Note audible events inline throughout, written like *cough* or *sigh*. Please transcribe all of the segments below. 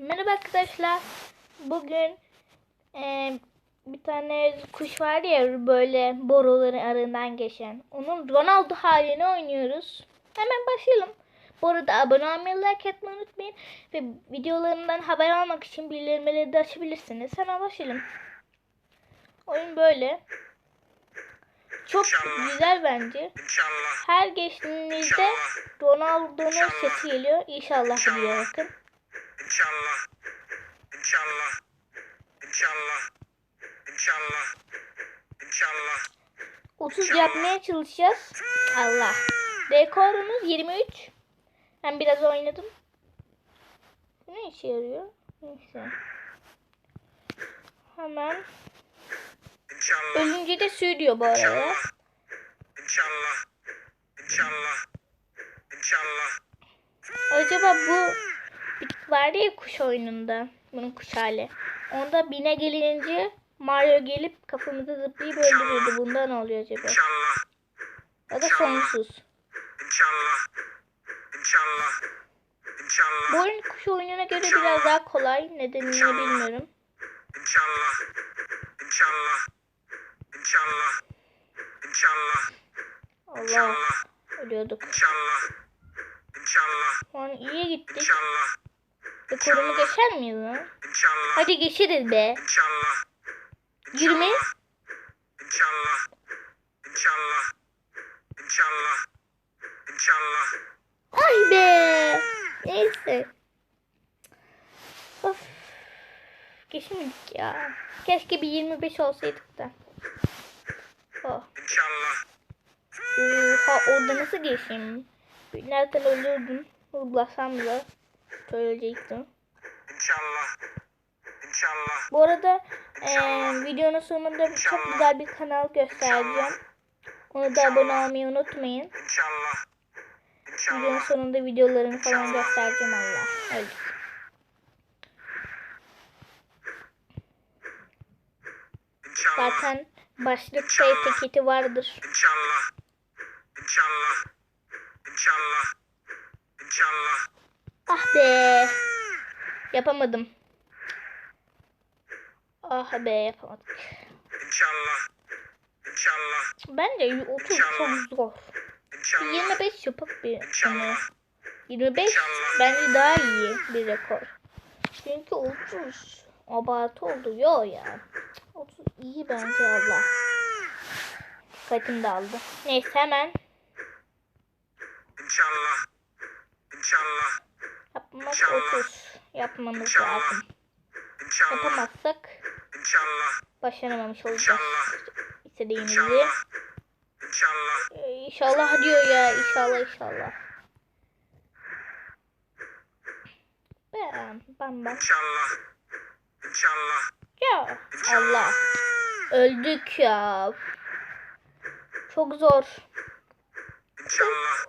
Merhaba arkadaşlar. Bugün e, bir tane kuş var ya böyle boruların arasından geçen. Onun Ronaldo halini oynuyoruz. Hemen başlayalım. Bu arada abone olmayı, like etmeyi unutmayın. Ve videolarımdan haber almak için bildirimleri de açabilirsiniz. Hemen başlayalım. Oyun böyle. Çok İnşallah. güzel bence. İnşallah. Her geçtiğinizde. Ronaldo'nun sesi geliyor. İnşallah İnşallah. diye bakın. İnşallah. İnşallah. İnşallah. İnşallah. İnşallah. 30 İnşallah. yapmaya çalışacağız. Allah. Rekorumuz 23. Ben biraz oynadım. Ne işe yarıyor? Neyse. Hemen. İnşallah. Ölünce de sürüyor bu arada. İnşallah. İnşallah. İnşallah. İnşallah. Acaba bu bit vardı ya kuş oyununda. Bunun kuş hali. Onda bine gelince Mario gelip kafamıza zıplayıp öldürüyordu. Bunda ne oluyor acaba? İnşallah. Ya da sonsuz. İnşallah. İnşallah. İnşallah. Bu oyun kuş oyununa göre biraz daha kolay. Nedenini bilmiyorum. İnşallah. İnşallah. İnşallah. İnşallah. Allah. İnşallah. Ölüyorduk. İnşallah. İnşallah. Şu an iyi gittik. İnşallah. Rekorumu geçer miyiz lan? İnşallah. Hadi geçeriz be. İnşallah. Yirmi. İnşallah. İnşallah. İnşallah. İnşallah. Ay be. Neyse. Of. Geçemedik ya. Keşke bir 25 olsaydık da. Oh. İnşallah. Oha orada nasıl geçeyim? Nereden ölürdüm? Vurgulasam da söyleyecektim. İnşallah. İnşallah. Bu arada eee, videonun sonunda çok güzel bir kanal göstereceğim. Onu da abone olmayı unutmayın. İnşallah. Videonun İnşallah. sonunda videolarını falan göstereceğim Allah. Öyle. İnşallah. Zaten başlıkta etiketi vardır. İnşallah. İnşallah. İnşallah. İnşallah. Ah be. Yapamadım. Ah be yapamadık. İnşallah. İnşallah. Bence 30 çok zor. İnşallah. 25 yapıp bir İnşallah. 25 bence daha iyi bir rekor. Çünkü 30 abartı oldu. Yo ya. 30 iyi bence Allah. Dikkatim dağıldı. Neyse hemen İnşallah. İnşallah. Yapmak. 30 yapmamız İnşallah. lazım. İnşallah. Yapamazsak İnşallah. başaramamış olacağız. İstediğimizi. İnşallah. İnşallah. Ee, İnşallah diyor ya. İnşallah inşallah. Bam bam bam. İnşallah. İnşallah. Ya Allah. Öldük ya. Çok zor. İnşallah.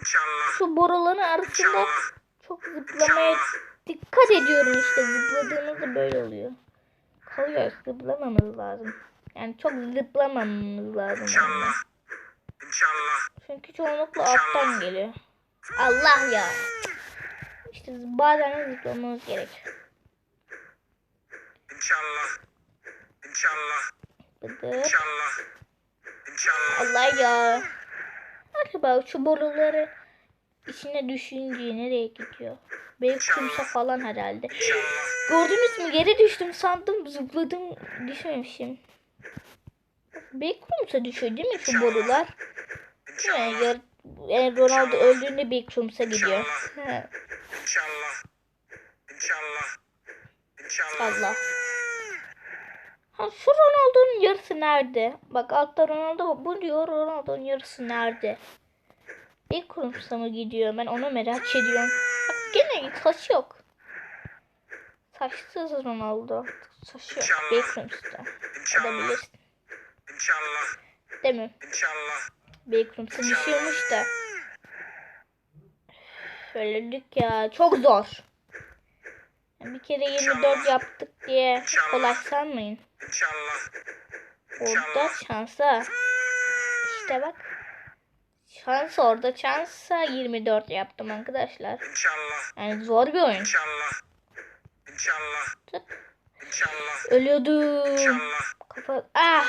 İnşallah. Şu boruların arasında İnşallah. Çok zıplamaya dikkat ediyorum işte. Zıpladığınızda böyle oluyor. Kalıyor. Zıplamamız lazım. Yani çok zıplamamamız lazım. İnşallah. İnşallah. Çünkü çoğunlukla alttan geliyor. Allah ya. İşte bazen zıplamamız gerek. İnşallah. İnşallah. İnşallah. İnşallah. Allah ya. Acaba şu boruları içine düşünce nereye gidiyor? Belki kumsa falan herhalde. Gördünüz mü? Yere düştüm sandım. Zıpladım. Düşmemişim. Belki kumsa düşüyor değil mi şu borular? Değil mi? Yani Ronaldo öldüğünde bir kumsa gidiyor. İnşallah. İnşallah. İnşallah. Allah. Ha şu Ronaldo'nun yarısı nerede? Bak altta Ronaldo. Bu diyor Ronaldo'nun yarısı nerede? Bir kurumsa mı gidiyor? Ben onu merak ediyorum. Bak gene saç yok. Saçsız Ronaldo. Saç yok. Bir kurumsa. Olabilir. İnşallah. Değil mi? İnşallah. Kurumsa düşüyormuş da. Söyledik ya. Çok zor. Bir kere 24 yaptık diye kolay sanmayın. İnşallah. Orada şansa. İşte bak. Şans orada şansa 24 yaptım arkadaşlar. İnşallah. Yani zor bir oyun. İnşallah. İnşallah. İnşallah. Ölüyordum. İnşallah. Kafa... Ah!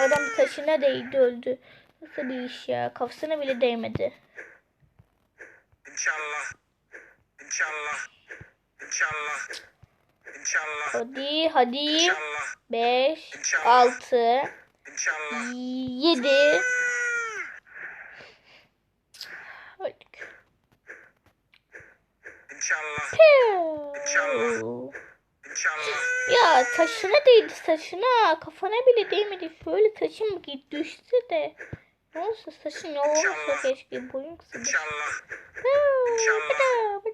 Adam taşına değdi öldü. Nasıl bir iş ya? Kafasına bile değmedi. İnşallah. İnşallah. İnşallah. İnşallah. Hadi hadi. İnşallah. 5, İnşallah. 6, İnşallah. 7. Öldük. İnşallah. İnşallah. Ya taşına değdi taşına. Kafana bile değmedi. Şöyle git düştü de. Ne olsa saçın ya olursa keşke boyun kısa. İnşallah. İnşallah.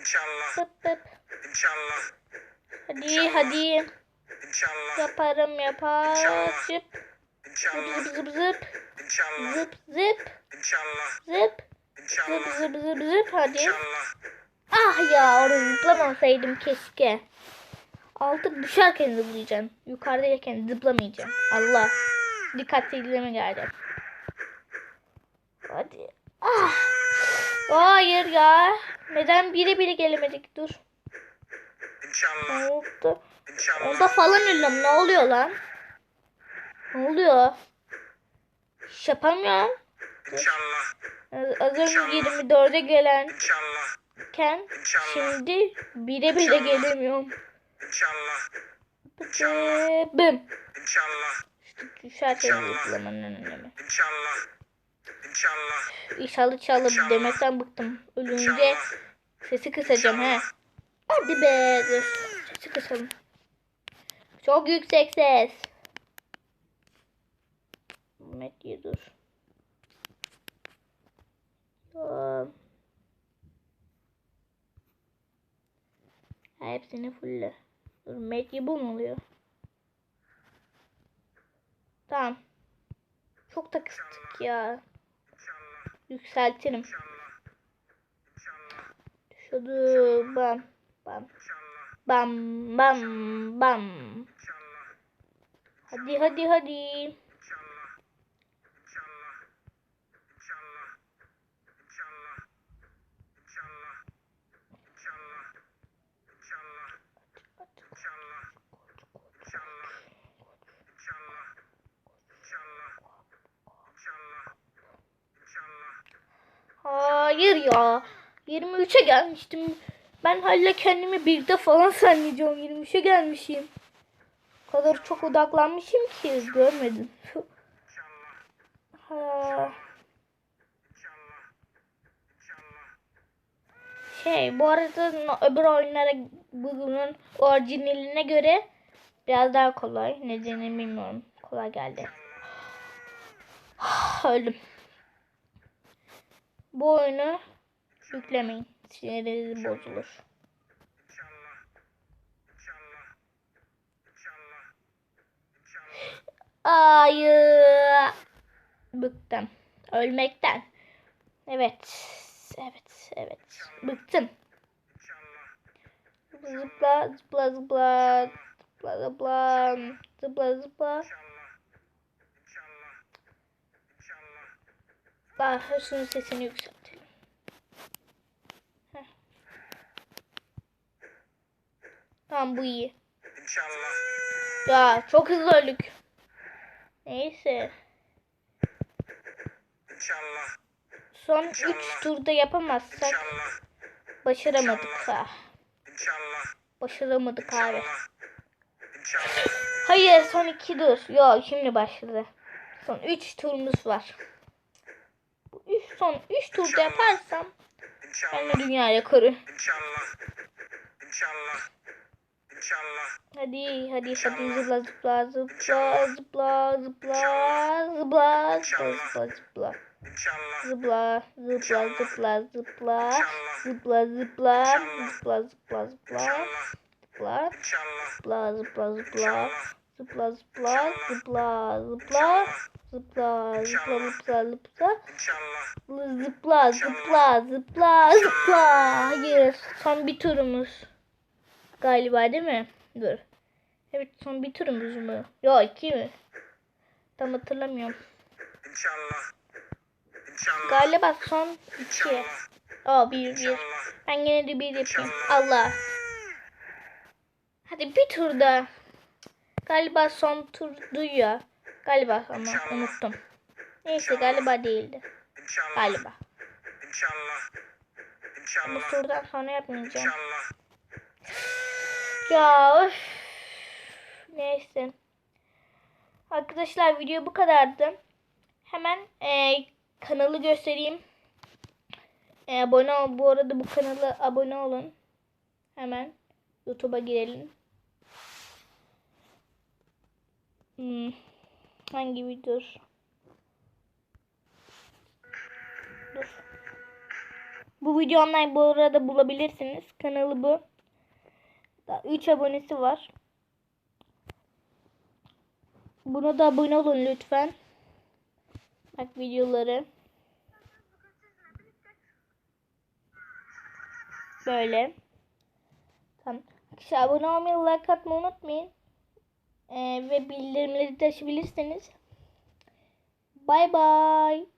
İnşallah. bıp, bıp. İnşallah. Hadi İnşallah. hadi. İnşallah. Yaparım yapar. İnşallah. Zıp İnşallah. zıp zıp zıp. İnşallah. Zıp zıp İnşallah. zıp. Zıp İnşallah. zıp zıp zıp hadi. İnşallah. Ah ya orada zıplamasaydım keşke. Altı düşerken zıplayacaksın. Yukarıdayken zıplamayacaksın. Allah. Dikkatli izleme geldi. Hadi. Ah. Hayır ya. Neden biri biri gelemedik? Dur. İnşallah. Ne oldu? İnşallah. Onda falan öldüm. Ne oluyor lan? Ne oluyor? Hiç yapamıyorum. İnşallah. Az- önce 24'e gelenken İnşallah. İnşallah. şimdi bire bile gelemiyorum. İnşallah. Ve bım. İnşallah. İnşallah. zıplamanın önemi. İnşallah. İnşallah. İnşallah çalıp İnşallah. demekten bıktım. Ölünce İnşallah. sesi kısacağım he. Hadi be. Sesi kısalım. Çok yüksek ses. Mehmet dur. Aa. Hepsini fulle. Dur Mehmet bu mu oluyor? Tamam. Çok da kıstık ya. Yükseltirim. Şurada bam bam bam bam bam. Hadi hadi hadi. Hayır ya. 23'e gelmiştim. Ben hala kendimi birde falan zannediyorum. 23'e gelmişim. O kadar çok odaklanmışım ki görmedim. Şey bu arada öbür oyunlara bunun orijinaline göre biraz daha kolay. Nedenini bilmiyorum. Kolay geldi. *sighs* Öldüm. Bu oyunu yüklemeyin. Siniriniz bozulur. İnşallah. İnşallah. İnşallah. İnşallah. Hayır. Bıktım. Ölmekten. Evet. Evet. Evet. Bıktım. Zıpla zıpla zıpla. Zıpla zıpla. Zıpla zıpla. İnşallah. İnşallah. İnşallah. Bak şunun sesini yükseltelim. Heh. Tamam bu iyi. İnşallah. Ya çok hızlı öldük. Neyse. İnşallah. Son 3 turda yapamazsak İnşallah. başaramadık ha. İnşallah. Başaramadık abi. İnşallah. İnşallah. Hayır son 2 tur. Yok şimdi başladı. Son 3 turumuz var. Son 3 turda yaparsam ben İnşallah. de dünya rekoru. İnşallah. İnşallah. İnşallah. Hadi hadi hadi zıpla zıpla zıpla zıpla zıpla zıpla zıpla zıpla İnşallah. zıpla zıpla zıpla zıpla zıpla zıpla zıpla zıpla zıpla İnşallah. zıpla İnşallah. zıpla zıpla zıpla İnşallah. zıpla zıpla zıpla zıpla zıpla zıpla zıpla zıpla. İnşallah. zıpla zıpla zıpla zıpla. Hayır son bir turumuz galiba değil mi? Dur. Evet son bir turumuz mu? Yok iki mi? Tam hatırlamıyorum. İnşallah. İnşallah. galiba son iki. Aa bir bir. Ben yine de bir yapayım. Allah. Hadi bir turda. Galiba son tur duyuyor. Galiba ama unuttum. Neyse galiba değildi. İnşallah. Galiba. İnşallah. Bu İnşallah. turdan sonra yapmayacağım. İnşallah. Ya öf. Neyse. Arkadaşlar video bu kadardı. Hemen e, kanalı göstereyim. E, abone ol. Bu arada bu kanala abone olun. Hemen YouTube'a girelim. Hmm. Hangi video? Dur. Bu video online bu arada bulabilirsiniz. Kanalı bu. 3 abonesi var. Buna da abone olun lütfen. Bak videoları. Böyle. Tamam. Abone olmayı, like atmayı unutmayın. Ee, ve bildirimleri de açabilirsiniz. Bay bay.